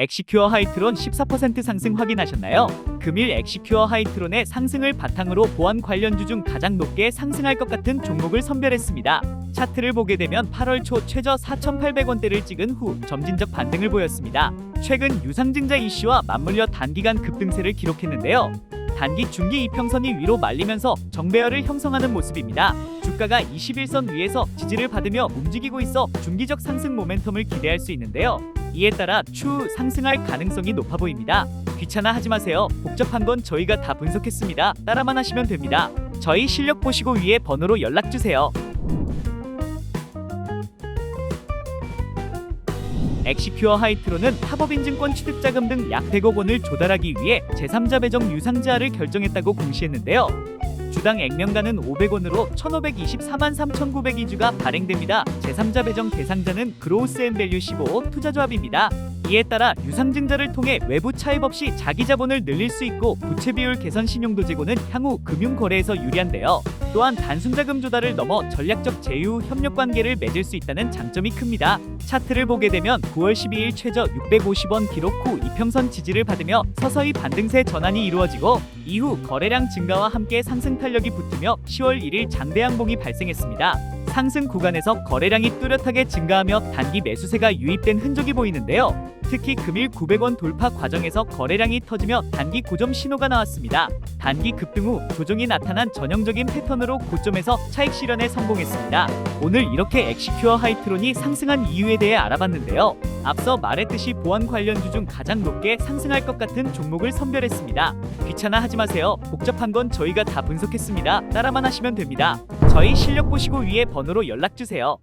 엑시큐어 하이트론 14% 상승 확인하셨나요? 금일 엑시큐어 하이트론의 상승을 바탕으로 보안 관련주 중 가장 높게 상승할 것 같은 종목을 선별했습니다. 차트를 보게 되면 8월 초 최저 4,800원대를 찍은 후 점진적 반등을 보였습니다. 최근 유상증자 이슈와 맞물려 단기간 급등세를 기록했는데요. 단기 중기 이평선이 위로 말리면서 정배열을 형성하는 모습입니다. 주가가 21선 위에서 지지를 받으며 움직이고 있어 중기적 상승 모멘텀을 기대할 수 있는데요. 이에 따라 추후 상승할 가능성이 높아 보입니다. 귀찮아 하지 마세요. 복잡한 건 저희가 다 분석했습니다. 따라만 하시면 됩니다. 저희 실력 보시고 위에 번호로 연락 주세요. 엑시큐어 하이트로는 타법인증권 취득자금 등 약 100억 원을 조달하기 위해 제3자 배정 유상자를 결정했다고 공시했는데요. 주당 액면가는 500원으로 1,524만 3,902주가 발행됩니다. 제3자 배정 대상자는 그로우스 앤 밸류 15 투자조합입니다. 이에 따라 유상증자를 통해 외부 차입 없이 자기 자본을 늘릴 수 있고 부채 비율 개선 신용도 제고는 향후 금융 거래에서 유리한데요. 또한 단순 자금 조달을 넘어 전략적 제휴 협력 관계를 맺을 수 있다는 장점이 큽니다. 차트를 보게 되면 9월 12일 최저 650원 기록 후 이평선 지지를 받으며 서서히 반등세 전환이 이루어지고 이후 거래량 증가와 함께 상승 탄력이 붙으며 10월 1일 장대 양봉이 발생했습니다. 상승 구간에서 거래량이 뚜렷하게 증가하며 단기 매수세가 유입된 흔적이 보이는데요. 특히 금일 900원 돌파 과정에서 거래량이 터지며 단기 고점 신호가 나왔습니다. 단기 급등 후 조정이 나타난 전형적인 패턴으로 고점에서 차익 실현에 성공했습니다. 오늘 이렇게 엑시큐어 하이트론이 상승한 이유에 대해 알아봤는데요. 앞서 말했듯이 보안 관련주 중 가장 높게 상승할 것 같은 종목을 선별했습니다. 귀찮아 하지 마세요. 복잡한 건 저희가 다 분석했습니다. 따라만 하시면 됩니다. 저희 실력 보시고 위에 번호로 연락 주세요.